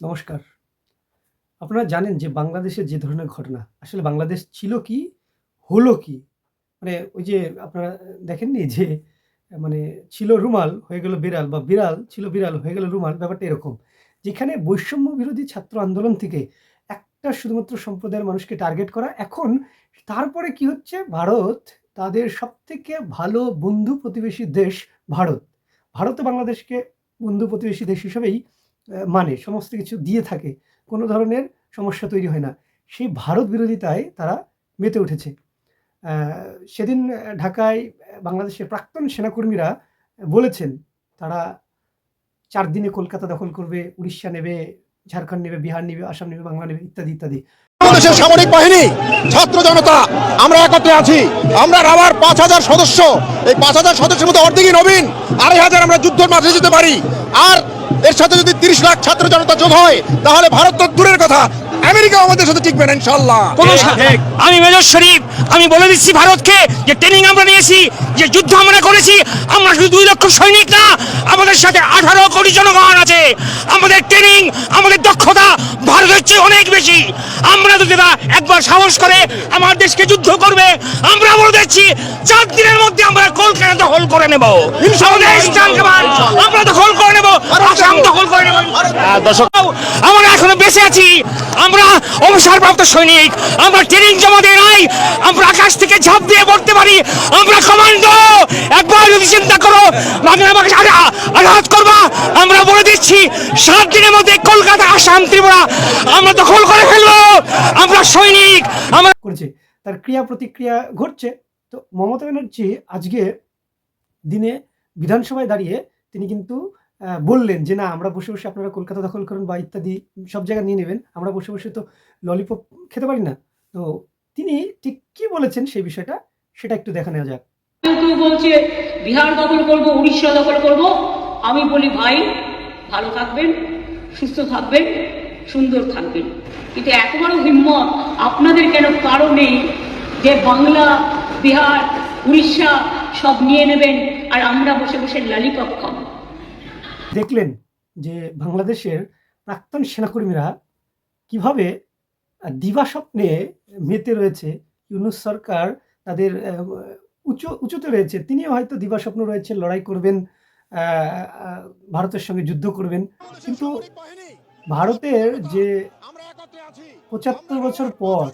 নমস্কার। আপনারা জানেন যে বাংলাদেশের যে ধরনের ঘটনা, আসলে বাংলাদেশ ছিল কি? হলো কি? মানে ওই যে আপনারা দেখেননি যে মানে ছিল রুমাল হয়ে গেল বিড়াল বা বিড়াল ছিল বিড়াল হয়ে গেল রুমাল ব্যাপারটা এরকম। যেখানে বৈষম্য বিরোধী ছাত্র আন্দোলন থেকে একটা শুধুমাত্র সম্প্রদায়ের মানুষকে টার্গেট করা। এখন তারপরে কি হচ্ছে? ভারত তাদের সবথেকে ভালো বন্ধু প্রতিবেশী দেশ ভারত। ভারতও বাংলাদেশকে বন্ধু প্রতিবেশী দেশ হিসেবেই মানে সমস্ত কিছু দিয়ে থাকে। কোনো ধরনের সমস্যা তৈরি হয় না। সেই ভারত বিরোধিতায় তারা মেতে উঠেছে। সেদিন ঢাকায় বাংলাদেশের প্রাক্তন সেনাকর্মীরা বলেছেন তারা চার দিনে কলকাতা দখল করবে, উড়িষ্যা নেবে, ঝাড়খণ্ড নেবে, বিহার নেবে, আসাম নেবে, বাংলা নেবে ইত্যাদি, ইত্যাদি। বাংলাদেশের সামরিক বাহিনী ছাত্র জনতা আমরা একত্রে আছি। আমরা রাবার পাঁচ হাজার সদস্য। এই পাঁচ হাজার সদস্যের মধ্যে অর্ধেকই নবীন আড়াই হাজার আমরা যুদ্ধের মাঠে যেতে পারি। আর এর সাথে যদি তিরিশ লাখ ছাত্র জনতা যোগ হয় তাহলে ভারত তো দূরের কথা। আমেরিকা আমাদের সাথে টিকবে না ইনশাল্লাহ আমি মেজর শরীফ আমি বলে দিচ্ছি ভারতকে যে ট্রেনিং আমরা নিয়েছি যে যুদ্ধ আমরা করেছি আমরা শুধু দুই লক্ষ সৈনিক না আমাদের সাথে আঠারো কোটি জনগণ আছে। আমাদের ট্রেনিং আমাদের দক্ষতা চেয়ে অনেক বেশি। আমরা যদি না একবার সাহস করে আমার দেশকে যুদ্ধ করবে আমরা বলে দিচ্ছি চার দিনের মধ্যে আমরা কলকাতা দখল করে নেব। আমরা দখল করে নেব আসাম দখল করে নেব। দর্শক আমরা এখনও বেঁচে আছি। আমরা অবসরপ্রাপ্ত সৈনিক আমরা ট্রেনিং জমা দিয়ে নাই। আমরা আকাশ থেকে ঝাঁপ দিয়ে পড়তে পারি। আমরা কমান্ডো একবার যদি চিন্তা করো বাংলা আঘাত করবা আমরা বলে দিচ্ছি সাত দিনের মধ্যে কলকাতা আসাম ত্রিপুরা আমরা দখল করে ফেলব আমরা সৈনিক আমরা করেছে। তার ক্রিয়া প্রতিক্রিয়া ঘটছে। তো মমতা ব্যানার্জি আজকে দিনে বিধানসভায় দাঁড়িয়ে তিনি কিন্তু বললেন যে, "না আমরা বসে, বসে আপনারা কলকাতা দখল করুন বা ইত্যাদি সব জায়গা নিয়ে নেবেন। আমরা বসে, বসে তো ললিপপ খেতে পারি না।" তো তিনি ঠিক কি বলেছেন সেই বিষয়টা সেটা একটু দেখা নেওয়া যাক। বলছে বিহার দখল করব উড়িষ্যা দখল করব আমি বলি ভাই ভালো থাকবেন সুস্থ থাকবেন সুন্দর থাকবেন কিন্তু এত বড় হিম্মত আপনাদের কেন কারও নেই যে বাংলা বিহার উড়িষ্যা সব নিয়ে নেবেন আর আমরা বসে বসে লালিপপ খাব দেখলেন যে বাংলাদেশের প্রাক্তন সেনাকর্মীরা কীভাবে দিবা স্বপ্নে মেতে রয়েছে। ইউনূস সরকার তাদের উঁচু উঁচুতে রয়েছে। তিনিও হয়তো দিবা স্বপ্ন রয়েছে লড়াই করবেন, ভারতের সঙ্গে যুদ্ধ করবেন। কিন্তু ভারতের যে ৭৫ বছর পর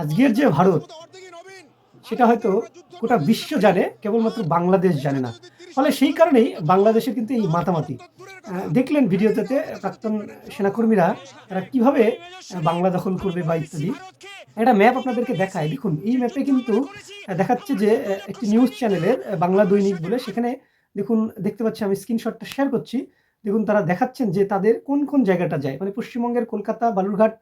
আজকের যে ভারত সেটা হয়তো গোটা বিশ্ব জানে, কেবলমাত্র বাংলাদেশ জানে না। ফলে সেই কারণেই বাংলাদেশের কিন্তু এই মাতামাতি। দেখলেন ভিডিওতে প্রাক্তন সেনাকর্মীরা তারা কীভাবে বাংলা দখল করবে বা ইত্যাদি। একটা ম্যাপ আপনাদেরকে দেখায় দেখুন এই ম্যাপে কিন্তু দেখাচ্ছে যে একটি নিউজ চ্যানেলের বাংলা দৈনিক বলে সেখানে দেখুন দেখতে পাচ্ছি আমি স্ক্রিনশটটা শেয়ার করছি। দেখুন তারা দেখাচ্ছেন যে তাদের কোন, কোন জায়গাটা যায়। মানে পশ্চিমবঙ্গের কলকাতা, বালুরঘাট,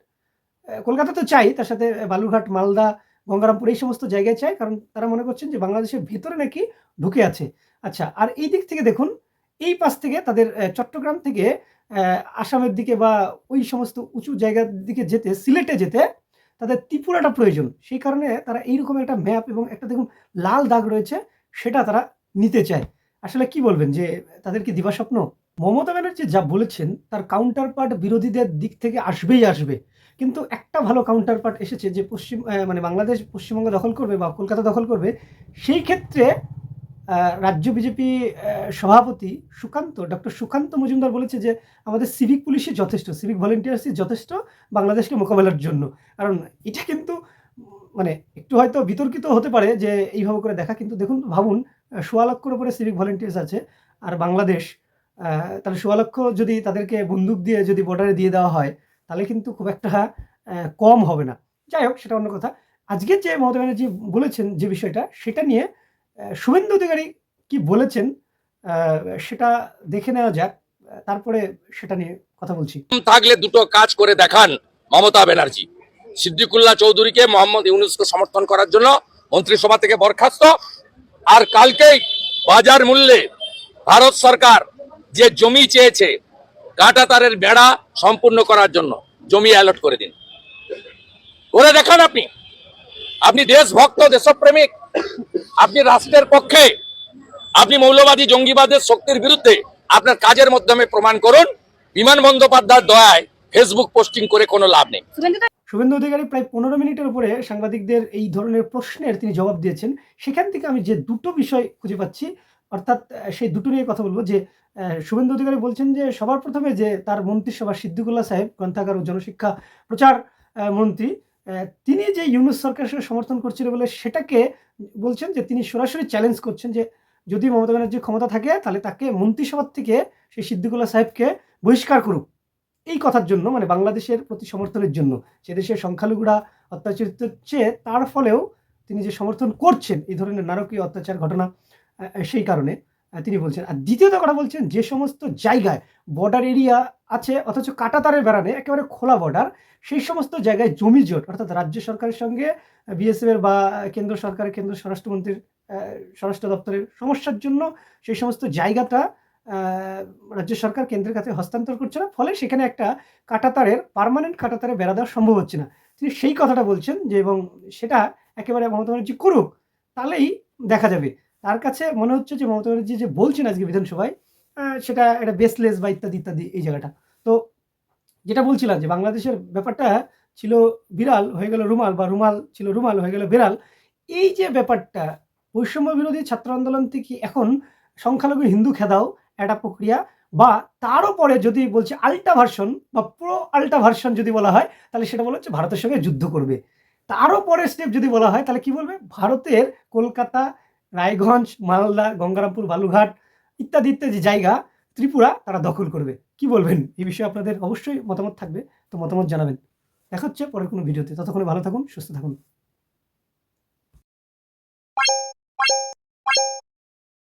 কলকাতা তো চাই তার সাথে বালুরঘাট, মালদা, গঙ্গারামপুর এই সমস্ত জায়গায় চায়। কারণ তারা মনে করছেন যে বাংলাদেশের ভেতরে নাকি ঢুকে আছে। আচ্ছা আর এই দিক থেকে দেখুন এই পাশ থেকে তাদের চট্টগ্রাম থেকে আসামের দিকে বা ওই সমস্ত উঁচু জায়গার দিকে যেতে সিলেটে যেতে তাদের ত্রিপুরাটা প্রয়োজন। সেই কারণে তারা এইরকম একটা ম্যাপ এবং একটা দেখুন লাল দাগ রয়েছে সেটা তারা নিতে চায়। আসলে কি বলবেন যে তাদের কি দিবাস্বপ্ন? মমতা ব্যানার্জি যা বলেছেন তার কাউন্টার পার্ট বিরোধীদের দিক থেকে আসবেই আসবে। কিন্তু একটা ভালো কাউন্টার পার্ট এসেছে যে পশ্চিম মানে বাংলাদেশ পশ্চিমবঙ্গ দখল করবে বা কলকাতা দখল করবে। সেই ক্ষেত্রে রাজ্য বিজেপি সভাপতি সুকান্ত ডক্টর সুকান্ত মজুমদার বলেছে যে, "আমাদের সিভিক পুলিশই যথেষ্ট। সিভিক ভলান্টিয়ার্সই যথেষ্ট বাংলাদেশকে মোকাবেলার জন্য।" কারণ এটা কিন্তু মানে একটু হয়তো বিতর্কিত হতে পারে যে এইভাবে করে দেখা। কিন্তু দেখুন ভাবুন সোয়া লক্ষের উপরে সিভিক ভলান্টিয়ার্স আছে। আর বাংলাদেশ তাহলে সোয়া লক্ষ যদি তাদেরকে বন্দুক দিয়ে যদি বর্ডারে দিয়ে দেওয়া হয়, তাহলে কিন্তু খুব একটা কম হবে না। যাই হোক, সেটা অন্য কথা। আজকে যে মমতা ব্যানার্জি বলেছেন যে বিষয়টা, সেটা নিয়ে শুভেন্দু অধিকারী কি বলেছেন সেটা দেখে নেওয়া যাক। তারপরে সেটা নিয়ে কথা বলছি। থাকলে দুটো কাজ করে দেখান মমতা ব্যানার্জি সিদ্দিকুল্লাহ চৌধুরীকে মোহাম্মদ ইউনুসকে সমর্থন করার জন্য মন্ত্রিসভা থেকে বরখাস্ত আর কালকেই বাজার মূল্যে ভারত সরকার যে জমি চেয়েছে কাটা তারের বেড়া সম্পূর্ণ করার জন্য জমি অ্যালট করে দিন। করে দেখান আপনি। আপনি দেশভক্ত, দেশপ্রেমিক, আপনি রাষ্ট্রের পক্ষে, আপনি মৌলবাদী, জঙ্গিবাদের শক্তির বিরুদ্ধে আপনার কাজের মাধ্যমে প্রমাণ করুন। বিমান বন্দ্যোপাধ্যায়ের দয়ায় ফেসবুক পোস্টিং করে কোনো লাভ নেই। শুভেন্দু অধিকারী প্রায় পনেরো মিনিটের উপরে সাংবাদিকদের এই ধরনের প্রশ্নের তিনি জবাব দিয়েছেন। সেখান থেকে আমি যে দুটো বিষয় খুঁজে পাচ্ছি অর্থাৎ সেই দুটো নিয়ে কথা বলব যে আহ, শুভেন্দু অধিকারী বলছেন যে সবার প্রথমে যে তার মন্ত্রিসভা সিদ্দিকুল্লাহ সাহেব গ্রন্থাগার ও জনশিক্ষা প্রচার মন্ত্রী আহ, তিনি যে ইউনুস সরকারের সঙ্গে সমর্থন করছিল বলে সেটাকে বলছেন যে তিনি সরাসরি চ্যালেঞ্জ করছেন যে যদি মমতা ব্যানার্জির ক্ষমতা থাকে তাহলে তাকে মন্ত্রিসভার থেকে সেই সিদ্দিকুল্লাহ সাহেবকে বহিষ্কার করুক। এই কথার জন্য মানে বাংলাদেশের প্রতি সমর্থনের জন্য সে দেশের সংখ্যালঘুরা অত্যাচারিত হচ্ছে, তার ফলেও তিনি যে সমর্থন করছেন, এই ধরনের নারকীয় অত্যাচার ঘটনা সেই কারণে তিনি বলছেন। আর দ্বিতীয়ত কথা বলছেন, যে সমস্ত জায়গায় বর্ডার এরিয়া আছে, অথচ কাটাতারের বেড়ানে, একেবারে খোলা বর্ডার সেই সমস্ত জায়গায় জমি জোট, অর্থাৎ রাজ্য সরকারের সঙ্গে বিএসএফ এর বা কেন্দ্র সরকারের, কেন্দ্র স্বরাষ্ট্রমন্ত্রীর স্বরাষ্ট্র দপ্তরের সমস্যার জন্য, সেই সমস্ত জায়গাটা রাজ্য সরকার কেন্দ্রের কাছে হস্তান্তর করছে না, ফলে সেখানে একটা কাটাতারের পার্মানেন্ট কাটাতারে বেড়া দেওয়া সম্ভব হচ্ছে না। তিনি সেই কথাটা বলছেন যে, এবং সেটা একেবারে মমতা ব্যানার্জি করুক, তাহলেই দেখা যাবে। তার কাছে মনে হচ্ছে যে, মমতা ব্যানার্জি যে বলছেন আজকে বিধানসভায় সেটা একটা বেসলেস বা ইত্যাদি ইত্যাদি, এই জায়গাটা। তো যেটা বলছিলাম যে, বাংলাদেশের ব্যাপারটা ছিল বিড়াল হয়ে গেল রুমাল বা রুমাল ছিল রুমাল হয়ে গেল বিড়াল, এই যে ব্যাপারটা, বৈষম্য বিরোধী ছাত্র আন্দোলন থেকে এখন সংখ্যালঘু হিন্দু খেদাও একটা প্রক্রিয়া বা তারও পরে যদি বলছে আল্টা ভার্সন বা পুরো আল্টা ভার্সন যদি বলা হয়, তাহলে সেটা বলা হচ্ছে ভারতের সঙ্গে যুদ্ধ করবে। তারও পরের স্টেপ যদি বলা হয়, তাহলে কি বলবে? ভারতের কলকাতা, রায়গঞ্জ, মালদা, গঙ্গারামপুর বালুঘাট ইত্যাদি ইত্যাদি জায়গা ত্রিপুরা তারা দখল করবে। কি বলবেন? এই বিষয়ে আপনাদের অবশ্যই মতামত থাকবে, তো মতামত জানাবেন। দেখা হচ্ছে পরের কোনো ভিডিওতে। ততক্ষণে ভালো থাকুন, সুস্থ থাকুন।